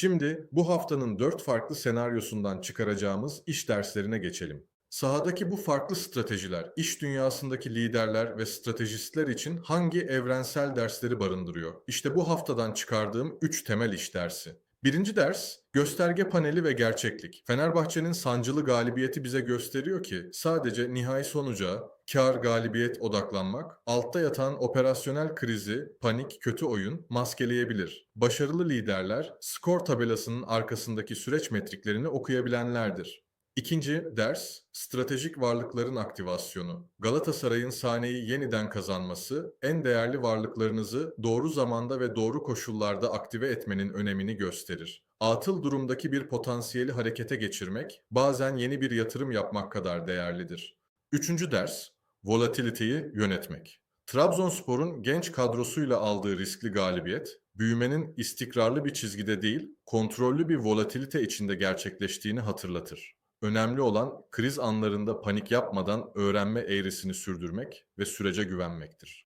Şimdi bu haftanın dört farklı senaryosundan çıkaracağımız iş derslerine geçelim. Sahadaki bu farklı stratejiler, iş dünyasındaki liderler ve stratejistler için hangi evrensel dersleri barındırıyor? İşte bu haftadan çıkardığım 3 temel iş dersi. Birinci ders, gösterge paneli ve gerçeklik. Fenerbahçe'nin sancılı galibiyeti bize gösteriyor ki sadece nihai sonuca, kar galibiyet odaklanmak, altta yatan operasyonel krizi, panik, kötü oyun maskeleyebilir. Başarılı liderler, skor tabelasının arkasındaki süreç metriklerini okuyabilenlerdir. İkinci ders, stratejik varlıkların aktivasyonu. Galatasaray'ın sahneyi yeniden kazanması, en değerli varlıklarınızı doğru zamanda ve doğru koşullarda aktive etmenin önemini gösterir. Atıl durumdaki bir potansiyeli harekete geçirmek, bazen yeni bir yatırım yapmak kadar değerlidir. Üçüncü ders, volatiliteyi yönetmek. Trabzonspor'un genç kadrosuyla aldığı riskli galibiyet, büyümenin istikrarlı bir çizgide değil, kontrollü bir volatilite içinde gerçekleştiğini hatırlatır. Önemli olan kriz anlarında panik yapmadan öğrenme eğrisini sürdürmek ve sürece güvenmektir.